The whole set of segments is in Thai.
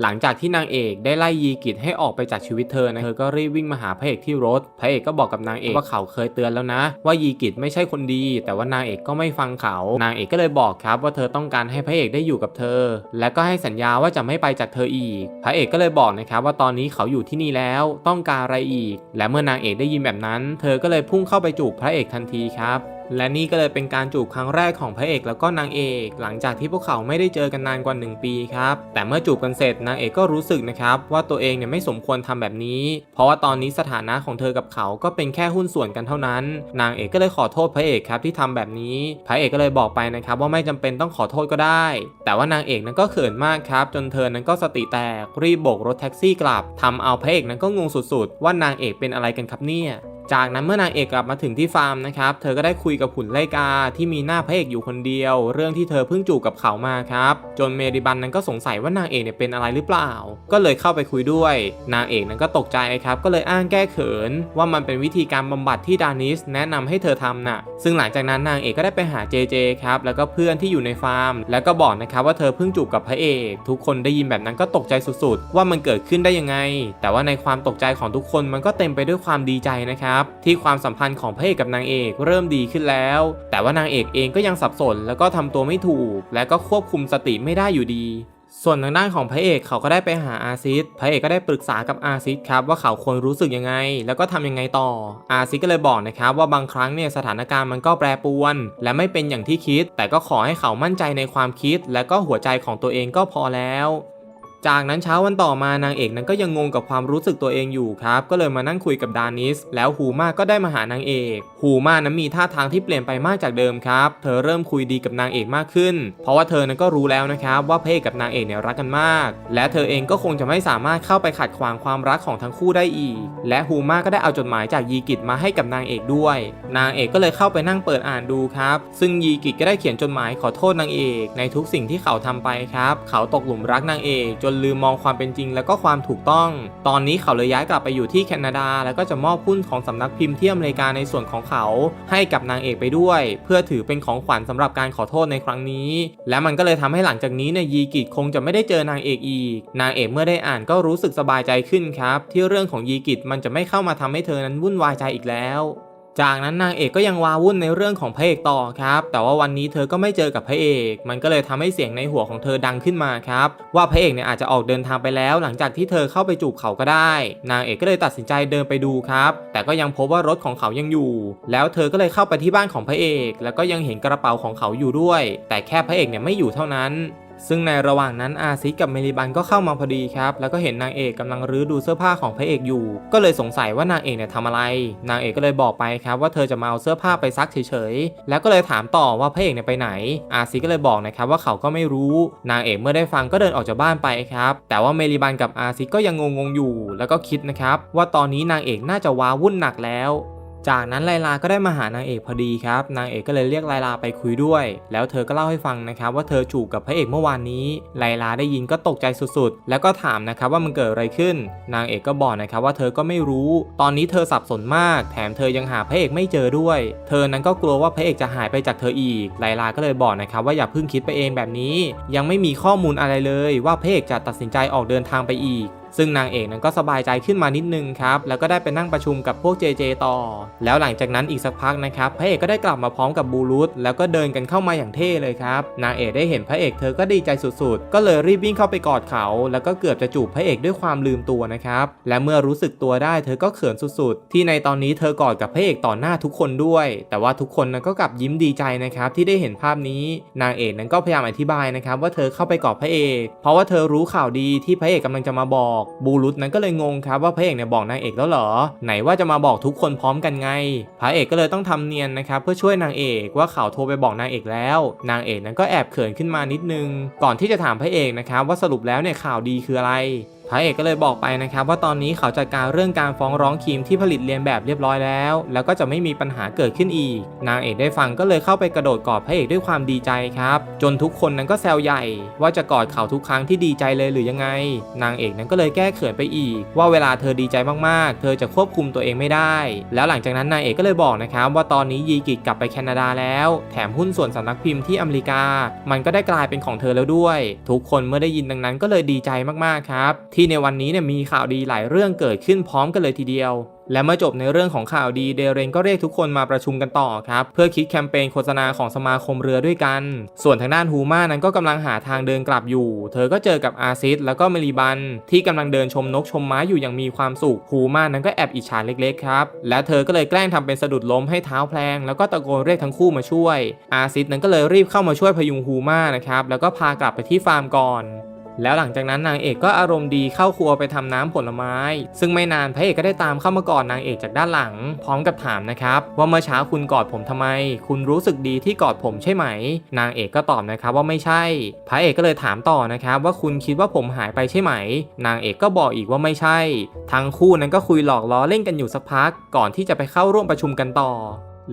หลังจากที่นางเอกได้ไล่ยีกิจให้ออกไปจากชีวิตเธอนะเธอก็รีบวิ่งมาหาพระเอกที่รถ พระเอกก็บอกกับนางเอกว่าเขาเคยเตือนแล้วนะ ว่ายีกิจไม่ใช่คนดี แต่ว่านางเอกก็ไม่ฟังเขา นางเอกก็เลยบอกครับว่าเธอต้องการให้พระเอกได้อยู่กับเธอ และก็ให้สัญญาว่าจะไม่ไปจากเธออีก พระเอกก็เลยบอกนะครับว่าตอนนี้เขาอยู่ที่นี่แล้วต้องการอะไรอีก และเมื่อนางเอกได้ยินแบบนั้น เธอก็เลยพุ่งเข้าไปจูบพระเอกทันทีครับ และนี่ก็เลยเป็นการจูบครั้งแรกของพระเอกแล้วก็นางเอก หลังจากที่พวกเขาไม่ได้เจอกันนานกว่า 1 ปีครับแต่เมื่อจูบกันเสร็จนางเอกก็รู้สึกนะครับว่าตัวเองเนี่ยไม่สมควรทำแบบนี้ เพราะว่าตอนนี้สถานะของเธอกับเขาก็เป็นแค่หุ้นส่วนกันเท่านั้น นางเอกก็เลยขอโทษพระเอกครับที่ทำแบบนี้ พระเอกก็เลยบอกไปนะครับว่าไม่จำเป็นต้องขอโทษก็ได้ แต่ว่านางเอกนั้นก็เขินมากครับจนเธอนั้นก็สติแตกรีบโบกรถแท็กซี่กลับทำเอาพระเอกนั้นก็งงสุดๆ ว่านางเอกเป็นอะไรกันครับเนี่ยจากนั้นเมื่อนางเอกกลับมาถึงที่ฟาร์มนะครับ เธอก็ได้คุยกับหุ่นไลกาที่มีหน้าพระเอกอยู่คนเดียว เรื่องที่เธอเพิ่งจูบกับเขามาครับ จนเมริบันนั้นก็สงสัยว่านางเอกเนี่ยเป็นอะไรหรือเปล่า ก็เลยเข้าไปคุยด้วย นางเอกนั้นก็ตกใจครับ ก็เลยอ้างแก้เขิน ว่ามันเป็นวิธีการบำบัดที่ดานิสแนะนำให้เธอทำน่ะ ซึ่งหลังจากนั้นนางเอกก็ได้ไปหาเจเจครับ แล้วก็เพื่อนที่อยู่ในฟาร์ม แล้วก็บอกนะครับว่าเธอเพิ่งจูบกับพระเอก ทุกคนได้ยินแบบนั้นก็ตกใจสุดๆ ว่ามันเกิดขึ้นได้ยังไง แต่ว่าในความตกใจของทุกคนมันก็เต็มไปด้วยความดีใจนะครับที่ความสัมพันธ์ของพระเอกกับนางเอกเริ่มดีขึ้นแล้ว แต่ว่านางเอกเองก็ยังสับสน แล้วก็ทำตัวไม่ถูก และก็ควบคุมสติไม่ได้อยู่ดีส่วนทางด้านของพระเอกเขาก็ได้ไปหาอาซิสพระเอกก็ได้ปรึกษากับอาซิสครับว่าเขาควรรู้สึกยังไง แล้วก็ทำยังไงต่อ อาซิสก็เลยบอกนะครับว่าบางครั้งเนี่ยสถานการณ์มันก็แปรปรวน และไม่เป็นอย่างที่คิด แต่ก็ขอให้เขามั่นใจในความคิด และก็หัวใจของตัวเองก็พอแล้ว จากนั้นเช้าวันต่อมานางเอกนั้นก็ยังงงกับความรู้สึกตัวเองอยู่ครับ ก็เลยมานั่งคุยกับดานิส แล้วฮูมาก็ได้มาหานางเอกฮูมานั้นมีท่าทางที่เปลี่ยนไปมากจากเดิมครับ เธอเริ่มคุยดีกับนางเอกมากขึ้น เพราะว่าเธอนั้นก็รู้แล้วนะครับว่าเอกกับนางเอกเนี่ยรักกันมาก และเธอเองก็คงจะไม่สามารถเข้าไปขัดขวางความรักของทั้งคู่ได้อีก และฮูมาก็ได้เอาจดหมายจากยีกิจมาให้กับนางเอกด้วย นางเอกก็เลยเข้าไปนั่งเปิดอ่านดูครับ ซึ่งยีกิจก็ได้เขียนจดหมายขอโทษนางเอก ในทุกสิ่งที่เขาทำไปครับ เขาตกหลุมรักนางเอกจนลืมมองความเป็นจริง แล้วก็ความถูกต้อง ตอนนี้เขาเลยย้ายกลับไปอยู่ที่แคนาดา แล้วก็จะมอบหุ้นของสำนักพิมพ์ที่อเมริกาในส่วนของเขา ให้กับนางเอกไปด้วย เพื่อถือเป็นของขวัญสำหรับการขอโทษในครั้งนี้ และมันก็เลยทำให้หลังจากนี้เนี่ยยีกิจคงจะไม่ได้เจอนางเอกอีก นางเอกเมื่อได้อ่านก็รู้สึกสบายใจขึ้นครับ ที่เรื่องของยีกิจมันจะไม่เข้ามาทำให้เธอนั้นวุ่นวายใจอีกแล้ว จากนั้นนางเอกก็ยังวาวุ่นในเรื่องของพระเอกต่อครับ แต่ว่าวันนี้เธอก็ไม่เจอกับพระเอก มันก็เลยทำให้เสียงในหัวของเธอดังขึ้นมาครับ ว่าพระเอกเนี่ยอาจจะออกเดินทางไปแล้ว หลังจากที่เธอเข้าไปจูบเขาก็ได้ นางเอกก็เลยตัดสินใจเดินไปดูครับ แต่ก็ยังพบว่ารถของเขายังอยู่ แล้วเธอก็เลยเข้าไปที่บ้านของพระเอก แล้วก็ยังเห็นกระเป๋าของเขาอยู่ด้วย แต่แค่พระเอกเนี่ยไม่อยู่เท่านั้น ซึ่งในระหว่างนั้นอาซิกับเมลิบันก็เข้ามาพอดีครับ แล้วก็เห็นนางเอกกำลังรื้อดูเสื้อผ้าของพระเอกอยู่ ก็เลยสงสัยว่านางเอกเนี่ยทำอะไร นางเอกก็เลยบอกไปครับว่าเธอจะมาเอาเสื้อผ้าไปซักเฉยๆ แล้วก็เลยถามต่อว่าพระเอกเนี่ยไปไหน อาซิก็เลยบอกนะครับว่าเขาก็ไม่รู้ นางเอกเมื่อได้ฟังก็เดินออกจากบ้านไปครับ แต่ว่าเมลิบันกับอาซิก็ยังงงๆอยู่ แล้วก็คิดนะครับว่าตอนนี้นางเอกน่าจะว้าวุ่นหนักแล้ว จากนั้นไลลาก็ได้มาหานางเอกพอดีครับ นางเอกก็เลยเรียกไลลาไปคุยด้วย แล้วเธอก็เล่าให้ฟังนะครับว่าเธอจูบกับพระเอกเมื่อวานนี้ ไลลาได้ยินก็ตกใจสุดๆ แล้วก็ถามนะครับว่ามันเกิดอะไรขึ้น นางเอกก็บอกนะครับว่าเธอก็ไม่รู้ ตอนนี้เธอสับสนมาก แถมเธอยังหาพระเอกไม่เจอด้วย เธอนั้นก็กลัวว่าพระเอกจะหายไปจากเธออีก ไลลาก็เลยบอกนะครับว่าอย่าเพิ่งคิดไปเองแบบนี้ ยังไม่มีข้อมูลอะไรเลยว่าพระเอกจะตัดสินใจออกเดินทางไปอีก ซึ่งนางเอกนั้นก็สบายใจขึ้นมานิดนึงครับ แล้วก็ได้ไปนั่งประชุมกับพวกเจเจต่อ แล้วหลังจากนั้นอีกสักพักนะครับ พระเอกก็ได้กลับมาพร้อมกับบูรุสแล้วก็เดินกันเข้ามาอย่างเท่เลยครับ นางเอกได้เห็นพระเอกเธอก็ดีใจสุดๆ ก็เลยรีบวิ่งเข้าไปกอดเขา แล้วก็เกือบจะจูบพระเอกด้วยความลืมตัวนะครับ และเมื่อรู้สึกตัวได้เธอก็เขินสุดๆ ที่ในตอนนี้เธอกอดกับพระเอกต่อหน้าทุกคนด้วย แต่ว่าทุกคนนั้นก็กลับยิ้มดีใจนะครับที่ได้เห็นภาพนี้ นางเอกนั้นก็พยายามอธิบายนะครับว่าเธอเข้าไปกอดพระเอก เพราะว่าเธอรู้ข่าวดีที่พระเอกกำลังจะมาบอกบูรุษนั้นก็เลยงงครับว่าพระเอกเนี่ยบอกนางเอกแล้วเหรอ ไหนว่าจะมาบอกทุกคนพร้อมกันไง พระเอกก็เลยต้องทำเนียนนะครับเพื่อช่วยนางเอกว่าเขาโทรไปบอกนางเอกแล้ว นางเอกนั้นก็แอบเขินขึ้นมานิดนึง ก่อนที่จะถามพระเอกนะครับว่าสรุปแล้วเนี่ยข่าวดีคืออะไร พระเอกก็เลยบอกไปนะครับว่าตอนนี้เขาจัดการเรื่องการฟ้องร้องครีมที่ผลิตเลียนแบบเรียบร้อยแล้ว แล้วก็จะไม่มีปัญหาเกิดขึ้นอีก นางเอกได้ฟังก็เลยเข้าไปกระโดดกอดพระเอกด้วยความดีใจครับ จนทุกคนนั้นก็แซวใหญ่ ว่าจะกอดเขาทุกครั้งที่ดีใจเลยหรือยังไง นางเอกนั้นก็เลยแก้เขินไปอีก ว่าเวลาเธอดีใจมากๆ เธอจะควบคุมตัวเองไม่ได้ แล้วหลังจากนั้นนางเอกก็เลยบอกนะครับว่าตอนนี้ยีกิกลับไปแคนาดาแล้ว แถมหุ้นส่วนสำนักพิมพ์ที่อเมริกา มันก็ได้กลายเป็นของเธอแล้วด้วย ทุกคนเมื่อได้ยินดังนั้นก็เลยดีใจมากๆครับทีในวันนี้เนี่ยมีข่าวดีหลายเรื่องเกิดขึ้นพร้อมกันเลยทีเดียว และเมื่อจบในเรื่องของข่าวดีเดเรนก็เรียกทุกคนมาประชุมกันต่อครับ เพื่อคิดแคมเปญโฆษณาของสมาคมเรือด้วยกัน ส่วนทางด้านฮูมานั้นก็กำลังหาทางเดินกลับอยู่ เธอก็เจอกับอาซิสแล้วก็เมลิบัน ที่กำลังเดินชมนกชมไม้อยู่อย่างมีความสุขฮูมานั้นก็แอบอิจฉาเล็กๆครับและเธอก็เลยแกล้งทำเป็นสะดุดล้มให้เท้าแพลงแล้วก็ตะโกนเรียกทั้งคู่มาช่วย อาซิสนั้นก็เลยรีบเข้ามาช่วยพยุงฮูมานะครับแล้วก็พากลับไปที่ฟาร์มก่อน แล้วหลังจากนั้นนางเอกก็อารมณ์ดีเข้าครัวไปทำน้ำผลไม้ ซึ่งไม่นานพระเอกก็ได้ตามเข้ามากอดนางเอกจากด้านหลัง พร้อมกับถามนะครับ ว่าเมื่อเช้าคุณกอดผมทำไม คุณรู้สึกดีที่กอดผมใช่ไหม นางเอกก็ตอบนะครับว่าไม่ใช่ พระเอกก็เลยถามต่อนะครับ ว่าคุณคิดว่าผมหายไปใช่ไหม นางเอกก็บอกอีกว่าไม่ใช่ ทั้งคู่นั้นก็คุยหลอกล้อเล่นกันอยู่สักพัก ก่อนที่จะไปเข้าร่วมประชุมกันต่อ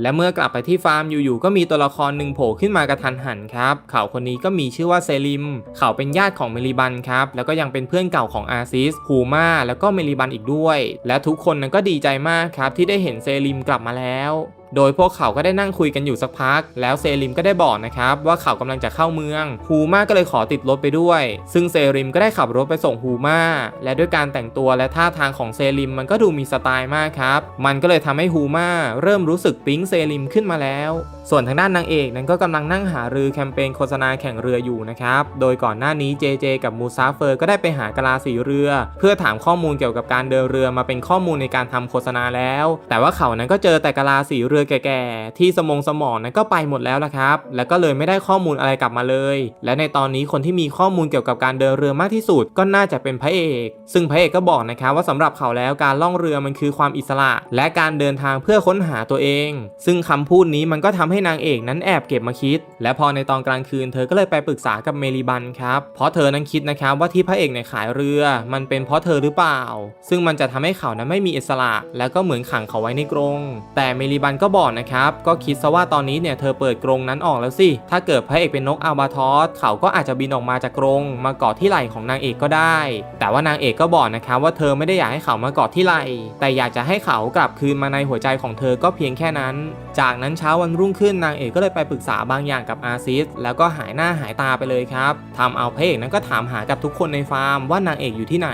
และเมื่อกลับไปที่ฟาร์มอยู่ๆก็มีตัวละครหนึ่งโผล่ขึ้นมากระทันหันครับ เขาคนนี้ก็มีชื่อว่าเซลิม เขาเป็นญาติของเมลิบันครับ แล้วก็ยังเป็นเพื่อนเก่าของอาซิสฮูมาแล้วก็เมลิบันอีกด้วย และทุกคนนั้นก็ดีใจมากครับที่ได้เห็นเซลิมกลับมาแล้ว โดยพวกเขาก็ได้นั่งคุยกันอยู่สักพัก แล้วเซริมก็ได้บอกนะครับว่าเขากำลังจะเข้าเมืองฮูมาก็เลยขอติดรถไปด้วย ซึ่งเซริมก็ได้ขับรถไปส่งฮูมาและด้วยการแต่งตัวและท่าทางของเซริมมันก็ดูมีสไตล์มากครับมันก็เลยทำให้ฮูมาเริ่มรู้สึกปิ๊งเซริมขึ้นมาแล้ว ส่วนทางด้านนางเอกนั้นก็กำลังนั่งหารือแคมเปญโฆษณาแข่งเรืออยู่นะครับโดยก่อนหน้านี้เจเจกับมูซาเฟอร์ก็ได้ไปหากะลาสีเรือ เพื่อถามข้อมูลเกี่ยวกับการเดินเรือมาเป็นข้อมูลในการทำโฆษณาแล้ว แต่ว่าเขานั้นก็เจอแต่กะลาสีเรือแก่ๆ ที่สมองสมองนั้นก็ไปหมดแล้วละครับ แล้วก็เลยไม่ได้ข้อมูลอะไรกลับมาเลย และในตอนนี้คนที่มีข้อมูลเกี่ยวกับการเดินเรือมากที่สุด ก็น่าจะเป็นพระเอก ซึ่งพระเอกก็บอกนะครับว่าสำหรับเขาแล้วการล่องเรือมันคือความอิสระ และการเดินทางเพื่อค้นหาตัวเอง ซึ่งคำพูดนี้มันก็ทำให้นางเอกนั้นแอบเก็บมาคิด และพอในตอนกลางคืนเธอก็เลยไปปรึกษากับเมลิบันครับ เพราะเธอนั้นคิดนะครับว่าที่พระเอกในยขายเรือ มันเป็นเพราะเธอหรือเปล่า ซึ่งมันจะทำให้เขานั้นไม่มีอิสระ แล้วก็เหมือนขังเขาไว้ในกรง แต่เมลิบันก็บอกนะครับ ก็คิดซะว่าตอนนี้เนี่ยเธอเปิดกรงนั้นออกแล้วสิ ถ้าเกิดพระเอกเป็นนกอัลบาทอสเขาก็อาจจะบินออกมาจากกรงมาเกาะที่ไหล่ของนางเอกก็ได้ แต่ว่านางเอกก็บอกนะครับว่าเธอไม่ได้อยากให้เขามาเกาะที่ไหล่แต่อยากจะให้เขากลับคืนมาในหัวใจของเธอก็เพียงแค่นั้น จากนั้นเช้าวันรุ่งขึ้นนางเอกก็เลยไปปรึกษาบางอย่างกับอาซิสแล้วก็หายหน้าหายตาไปเลยครับทำเอาพระเอกนั้นก็ถามหากับทุกคนในฟาร์มว่านางเอกอยู่ที่ไหน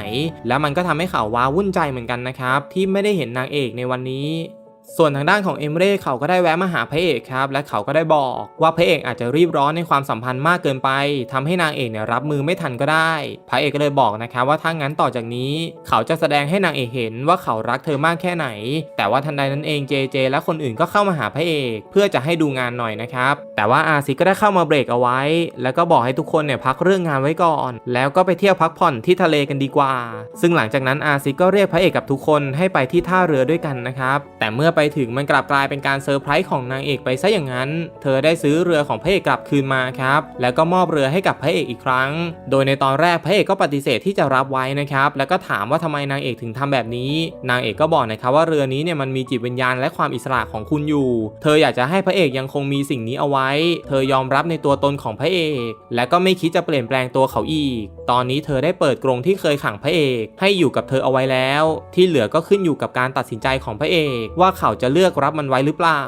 แล้วมันก็ทำให้เขาว้าวุ่นใจเหมือนกันนะครับที่ไม่ได้เห็นนางเอกในวันนี้ ส่วนทางด้านของเอมเร่เขาก็ได้แวะมาหาพระเอกครับและเขาก็ได้บอกว่าพระเอกอาจจะรีบร้อนในความสัมพันธ์มากเกินไปทำให้นางเอกเนี่ยรับมือไม่ทันก็ได้ พระเอกก็เลยบอกนะครับว่าถ้างั้นต่อจากนี้ เขาจะแสดงให้นางเอกเห็นว่าเขารักเธอมากแค่ไหน แต่ว่าทันใดนั้นเองเจเจ และคนอื่นก็เข้ามาหาพระเอก เพื่อจะให้ดูงานหน่อยนะครับ แต่ว่าอาซิก็ได้เข้ามาเบรกเอาไว้ แล้วก็บอกให้ทุกคนเนี่ยพักเรื่องงานไว้ก่อน แล้วก็ไปเที่ยวพักผ่อนที่ทะเลกันดีกว่า ซึ่งหลังจากนั้นอาซิก็เรียกพระเอกกับทุกคนให้ไปที่ท่าเรือด้วยกันนะครับแต่เมื่อไปถึงมันกลับกลายเป็นการเซอร์ไพรส์ของนางเอกไปซะอย่างนั้น เธอได้ซื้อเรือของพระเอกกลับคืนมาครับ แล้วก็มอบเรือให้กับพระเอกอีกครั้ง โดยในตอนแรกพระเอกก็ปฏิเสธที่จะรับไว้นะครับ แล้วก็ถามว่าทำไมนางเอกถึงทำแบบนี้ นางเอกก็บอกนะครับว่าเรือนี้เนี่ยมันมีจิตวิญญาณและความอิสระของคุณอยู่ เธออยากจะให้พระเอกยังคงมีสิ่งนี้เอาไว้ เธอยอมรับในตัวตนของพระเอก และก็ไม่คิดจะเปลี่ยนแปลงตัวเขาอีก ตอนนี้เธอได้เปิดกรงที่เคยขังพระเอก ให้อยู่กับเธอเอาไว้แล้ว ที่เหลือก็ขึ้นอยู่กับการตัดสินใจของพระเอกว่าเขาาจะเลือกรับมันไว้หรือเปล่า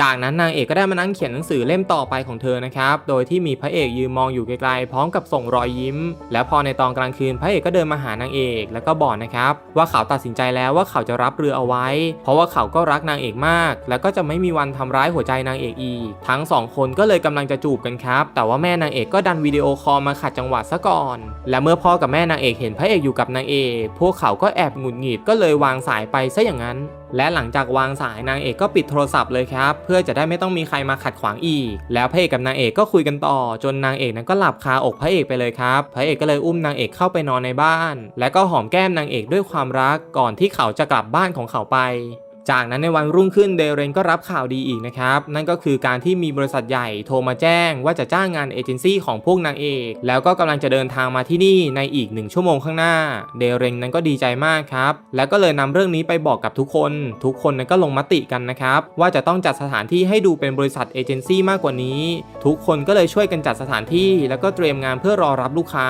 จากนั้นนางเอกก็ได้มานั่งเขียนหนังสือเล่มต่อไปของเธอนะครับ โดยที่มีพระเอกยืนมองอยู่ไกลๆพร้อมกับส่งรอยยิ้ม แล้วพอในตอนกลางคืนพระเอกก็เดินมาหานางเอก แล้วก็บอกนะครับว่าเขาตัดสินใจแล้วว่าเขาจะรับเรือเอาไว้ เพราะว่าเขาก็รักนางเอกมาก แล้วก็จะไม่มีวันทำร้ายหัวใจนางเอกอีก ทั้งสองคนก็เลยกำลังจะจูบกันครับ แต่ว่าแม่นางเอกก็ดันวิดีโอคอลมาขัดจังหวะซะก่อน และเมื่อพ่อกับแม่นางเอกเห็นพระเอกอยู่กับนางเอก พวกเขาก็แอบหงุดหงิดก็เลยวางสายไปซะอย่างนั้น และหลังจากวางสายนางเอกก็ปิดโทรศัพท์เลยครับ เพื่อจะได้ไม่ต้องมีใครมาขัดขวางอีก แล้วพระเอกกับนางเอกก็คุยกันต่อ จนนางเอกนั้นก็หลับคาอกพระเอกไปเลยครับ พระเอกก็เลยอุ้มนางเอกเข้าไปนอนในบ้าน และก็หอมแก้มนางเอกด้วยความรักก่อนที่เขาจะกลับบ้านของเขาไป จากนั้นในวันรุ่งขึ้นเดเรนก็รับข่าวดีอีกนะครับ นั่นก็คือการที่มีบริษัทใหญ่โทรมาแจ้งว่าจะจ้างงานเอเจนซี่ของพวกนางเอก แล้วก็กำลังจะเดินทางมาที่นี่ในอีกหนึ่งชั่วโมงข้างหน้า เดเรนนั้นก็ดีใจมากครับ แล้วก็เลยนำเรื่องนี้ไปบอกกับทุกคน ทุกคนนั้นก็ลงมติกันนะครับ ว่าจะต้องจัดสถานที่ให้ดูเป็นบริษัทเอเจนซี่มากกว่านี้ ทุกคนก็เลยช่วยกันจัดสถานที่แล้วก็เตรียมงานเพื่อรอรับลูกค้า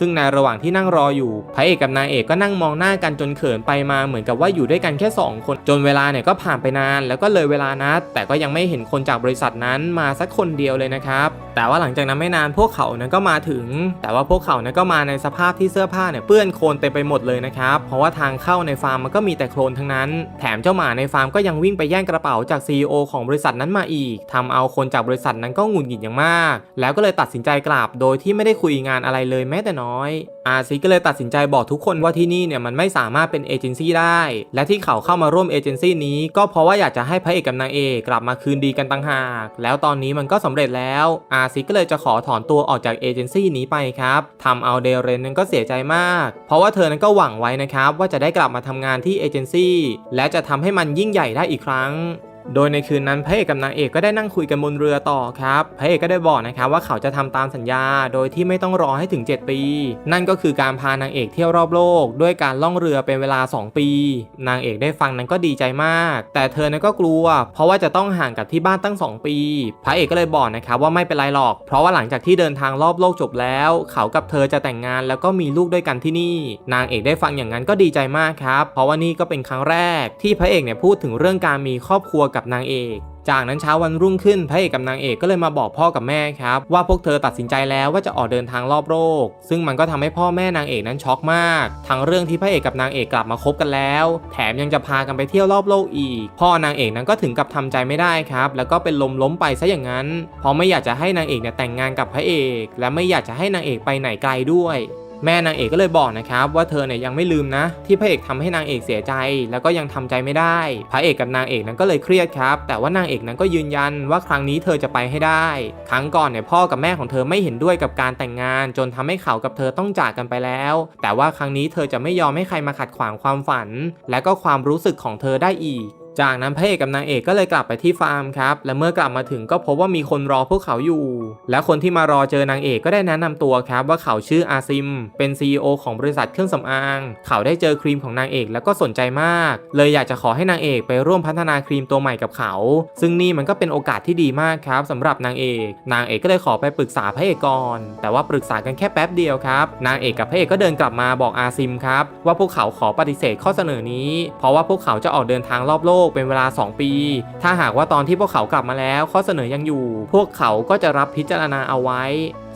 ซึ่งในระหว่างที่นั่งรออยู่พระเอกกับนางเอกก็นั่งมองหน้ากันจนเขินไปมาเหมือนกับว่าอยู่ด้วยกันแค่ 2 คนจนเวลาเนี่ยก็ผ่านไปนาน แล้วก็เลยเวลานัด แต่ก็ยังไม่เห็นคนจากบริษัทนั้นมาสักคนเดียวเลยนะครับ แต่ว่าหลังจากนั้นไม่นานพวกเขานั้นก็มาถึง แต่ว่าพวกเขานั้นก็มาในสภาพที่เสื้อผ้าเนี่ยเปื้อนโคลนเต็มไปหมดเลยนะครับ เพราะว่าทางเข้าในฟาร์มมันก็มีแต่โคลนทั้งนั้น แถมเจ้าหมาในฟาร์มก็ยังวิ่งไปแย่งกระเป๋าจาก CEO ของบริษัทนั้นมาอีกทำเอาคนจากบริษัทนั้นก็หงุดหงิดอย่างมาก แล้วก็เลยตัดสินใจกลับ โดยที่ไม่ได้คุยงานอะไรเลยแม้แต่น้อยอาซีก็เลยตัดสินใจบอกทุกคนว่าที่นี่เนี่ยมันไม่สามารถเป็นเอเจนซี่ได้ และที่เขาเข้ามาร่วมเอเจนซี่นี้ก็เพราะว่าอยากจะให้พระเอกกับนางเอกกลับมาคืนดีกันต่างหาก แล้วตอนนี้มันก็สำเร็จแล้วอาซีก็เลยจะขอถอนตัวออกจากเอเจนซี่นี้ไปครับทำเอาเดเรนนั้นก็เสียใจมาก เพราะว่าเธอนั้นก็หวังไว้นะครับว่าจะได้กลับมาทำงานที่เอเจนซี่และจะทำให้มันยิ่งใหญ่ได้อีกครั้ง โดยในคืนนั้นพระเอกกับนางเอกก็ได้นั่งคุยกันบนเรือต่อครับ พระเอกก็ได้บอกนะครับว่าเขาจะทำตามสัญญา โดยที่ไม่ต้องรอให้ถึง 7 ปี นั่นก็คือการพานางเอกเที่ยวรอบโลก ด้วยการล่องเรือเป็นเวลา 2 ปี นางเอกได้ฟังนั้นก็ดีใจมาก แต่เธอนั้นก็กลัว เพราะว่าจะต้องห่างกับที่บ้านตั้ง 2 ปี พระเอกก็เลยบอกนะครับว่าไม่เป็นไรหรอก เพราะว่าหลังจากที่เดินทางรอบโลกจบแล้ว เขากับเธอจะแต่งงานแล้วก็มีลูกด้วยกันที่นี่ นางเอกได้ฟังอย่างนั้นก็ดีใจมากครับ เพราะว่านี่ก็เป็นครั้งแรก ที่พระเอกเนี่ยพูดถึงเรื่องการมีครอบครัวกับนางเอก จากนั้นเช้าวันรุ่งขึ้นพระเอกกับนางเอกก็เลยมาบอกพ่อกับแม่ครับว่าพวกเธอตัดสินใจแล้วว่าจะออกเดินทางรอบโลกซึ่งมันก็ทำให้พ่อแม่นางเอกนั้นช็อกมาก ทั้งเรื่องที่พระเอกกับนางเอกกลับมาคบกันแล้ว แถมยังจะพากันไปเที่ยวรอบโลกอีก พ่อนางเอกนั้นก็ถึงกับทำใจไม่ได้ครับ แล้วก็เป็นลมล้มไปซะอย่างนั้นเพราะไม่อยากจะให้นางเอกเนี่ยแต่งงานกับพระเอก และไม่อยากจะให้นางเอกไปไหนไกลด้วย แม่นางเอกก็เลยบอกนะครับว่าเธอเนี่ยยังไม่ลืมนะ ที่พระเอกทำให้นางเอกเสียใจ แล้วก็ยังทำใจไม่ได้ พระเอกกับนางเอกนั้นก็เลยเครียดครับแต่ว่านางเอกนั้นก็ยืนยันว่าครั้งนี้เธอจะไปให้ได้ ครั้งก่อนเนี่ยพ่อกับแม่ของเธอไม่เห็นด้วยกับการแต่งงาน จนทำให้เขากับเธอต้องจากกันไปแล้ว แต่ว่าครั้งนี้เธอจะไม่ยอมให้ใครมาขัดขวางความฝัน และก็ความรู้สึกของเธอได้อีก จากนั้นพระเอกกับนางเอกก็เลยกลับไปที่ฟาร์มครับ และเมื่อกลับมาถึงก็พบว่ามีคนรอพวกเขาอยู่ และคนที่มารอเจอนางเอกก็ได้แนะนำตัวครับ ว่าเขาชื่ออาซิม เป็น CEO ของบริษัทเครื่องสำอาง เขาได้เจอครีมของนางเอกแล้วก็สนใจมาก เลยอยากจะขอให้นางเอกไปร่วมพัฒนาครีมตัวใหม่กับเขา ซึ่งนี่มันก็เป็นโอกาสที่ดีมากครับสำหรับนางเอก นางเอกก็เลยขอไปปรึกษาพระเอกก่อน แต่ว่าปรึกษากันแค่แป๊บเดียวครับ นางเอกกับพระเอกก็เดินกลับมาบอกอาซิมครับว่าพวกเขาขอปฏิเสธข้อเสนอนี้ เพราะว่าพวกเขาจะออกเดินทางรอบโลกเป็นเวลา 2 ปี ถ้าหากว่าตอนที่พวกเขากลับมาแล้วข้อเสนอยังอยู่ พวกเขาก็จะรับพิจารณาเอาไว้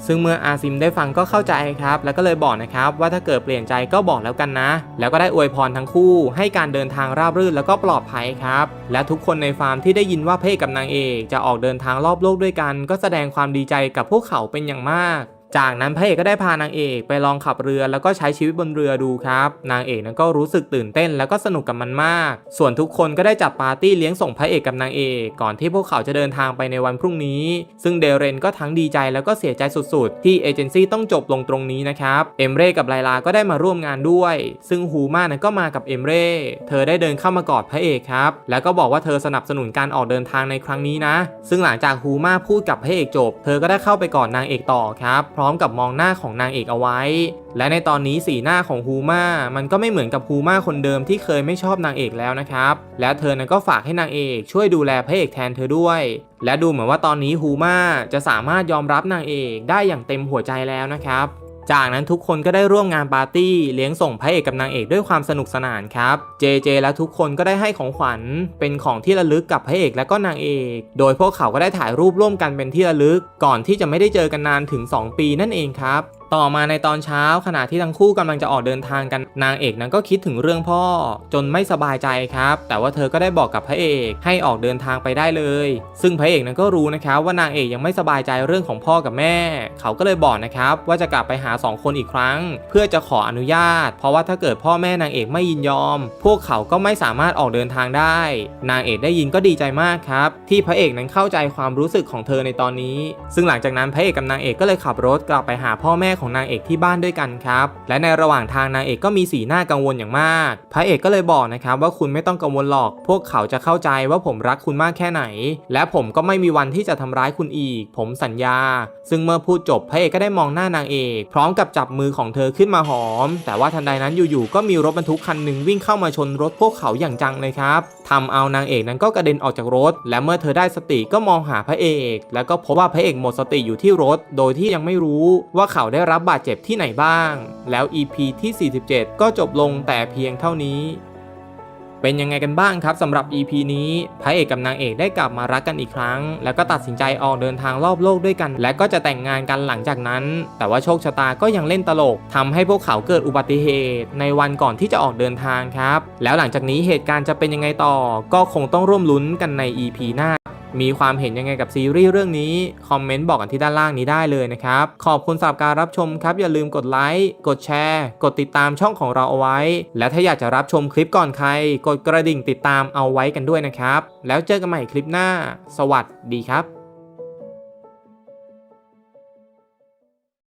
ซึ่งเมื่ออาซิมได้ฟังก็เข้าใจครับ แล้วก็เลยบอกนะครับว่าถ้าเกิดเปลี่ยนใจก็บอกแล้วกันนะ แล้วก็ได้อวยพรทั้งคู่ ให้การเดินทางราบรื่นแล้วก็ปลอดภัยครับ และทุกคนในฟาร์มที่ได้ยินว่าเพศกับนางเอก จะออกเดินทางรอบโลกด้วยกัน ก็แสดงความดีใจกับพวกเขาเป็นอย่างมาก จากนั้นพระเอกก็ได้พานางเอกไปลองขับเรือแล้วก็ใช้ชีวิตบนเรือดูครับ นางเอกนั้นก็รู้สึกตื่นเต้นแล้วก็สนุกกับมันมาก ส่วนทุกคนก็ได้จัดปาร์ตี้เลี้ยงส่งพระเอกกับนางเอกก่อนที่พวกเขาจะเดินทางไปในวันพรุ่งนี้ ซึ่งเดเรนก็ทั้งดีใจแล้วก็เสียใจสุดๆ ที่เอเจนซี่ต้องจบลงตรงนี้นะครับ เอมเร่กับไลลาก็ได้มาร่วมงานด้วย ซึ่งฮูมานั้นก็มากับเอมเร่เธอได้เดินเข้ามากอดพระเอกครับ แล้วก็บอกว่าเธอสนับสนุนการออกเดินทางในครั้งนี้นะ ซึ่งหลังจากฮูมาพูดกับพระเอกจบ เธอก็ได้เข้าไปกอดนางเอกต่อครับร้อมกับมองหน้าของนางเอกเอาไว้ และในตอนนี้สีหน้าของฮูมามันก็ไม่เหมือนกับฮูมาคนเดิมที่เคยไม่ชอบนางเอกแล้วนะครับ และเธอนั้นก็ฝากให้นางเอกช่วยดูแลพระเอกแทนเธอด้วย และดูเหมือนว่าตอนนี้ฮูมาจะสามารถยอมรับนางเอกได้อย่างเต็มหัวใจแล้วนะครับ จากนั้นทุกคนก็ได้ร่วมงานปาร์ตี้เลี้ยงส่งพระเอกกับนางเอกด้วยความสนุกสนานครับ เจเจและทุกคนก็ได้ให้ของขวัญ เป็นของที่ระลึกกับพระเอกและก็นางเอก โดยพวกเขาก็ได้ถ่ายรูปร่วมกันเป็นที่ระลึก ก่อนที่จะไม่ได้เจอกันนานถึง 2 ปีนั่นเองครับ ต่อมาในตอนเช้าขณะที่ทั้งคู่กำลังจะออกเดินทางกันนางเอกนั้นก็คิดถึงเรื่องพ่อ จนไม่สบายใจครับ แต่ว่าเธอก็ได้บอกกับพระเอกให้ออกเดินทางไปได้เลย ซึ่งพระเอกนั้นก็รู้นะครับว่านางเอกยังไม่สบายใจเรื่องของพ่อกับแม่ เขาก็เลยบอกนะครับว่าจะกลับไปหาสองคนอีกครั้ง เพื่อจะขออนุญาต เพราะว่าถ้าเกิดพ่อแม่นางเอกไม่ยินยอม พวกเขาก็ไม่สามารถออกเดินทางได้ นางเอกได้ยินก็ดีใจมากครับ ที่พระเอกนั้นเข้าใจความรู้สึกของเธอในตอนนี้ ซึ่งหลังจากนั้นพระเอกกับนางเอกก็เลยขับรถกลับไปหาพ่อแม่ของนางเอกที่บ้านด้วยกันครับ และในระหว่างทางนางเอกก็มีสีหน้ากังวลอย่างมาก พระเอกก็เลยบอกนะครับว่าคุณไม่ต้องกังวลหรอก พวกเขาจะเข้าใจว่าผมรักคุณมากแค่ไหน และผมก็ไม่มีวันที่จะทำร้ายคุณอีก ผมสัญญา ซึ่งเมื่อพูดจบพระเอกก็ได้มองหน้านางเอก พร้อมกับจับมือของเธอขึ้นมาหอม แต่ว่าทันใดนั้นอยู่ๆก็มีรถบรรทุกคันหนึ่งวิ่งเข้ามาชนรถพวกเขาอย่างจังเลยครับทำเอานางเอกนั้นก็กระเด็นออกจากรถ และเมื่อเธอได้สติก็มองหาพระเอก แล้วก็พบว่าพระเอกหมดสติอยู่ที่รถ โดยที่ยังไม่รู้ว่าเขาได้รับบาดเจ็บที่ไหนบ้าง แล้ว EP ที่ 47 ก็จบลงแต่เพียงเท่านี้ เป็นยังไงกันบ้างครับสำหรับ EP นี้พระเอกกับนางเอกได้กลับมารักกันอีกครั้ง แล้วก็ตัดสินใจออกเดินทางรอบโลกด้วยกัน และก็จะแต่งงานกันหลังจากนั้น แต่ว่าโชคชะตาก็ยังเล่นตลกทำให้พวกเขาเกิดอุบัติเหตุ ในวันก่อนที่จะออกเดินทางครับ แล้วหลังจากนี้เหตุการณ์จะเป็นยังไงต่อ ก็คงต้องร่วมลุ้นกันใน EP หน้า มีความเห็นยังไงกับซีรีส์เรื่องนี้ คอมเมนต์บอกกันที่ด้านล่างนี้ได้เลยนะครับ ขอบคุณสำหรับการรับชมครับ อย่าลืมกดไลค์ กดแชร์ กดติดตามช่องของเราเอาไว้ และถ้าอยากจะรับชมคลิปก่อนใคร กดกระดิ่งติดตามเอาไว้กันด้วยนะครับ แล้วเจอกันใหม่คลิปหน้า สวัสดีครับ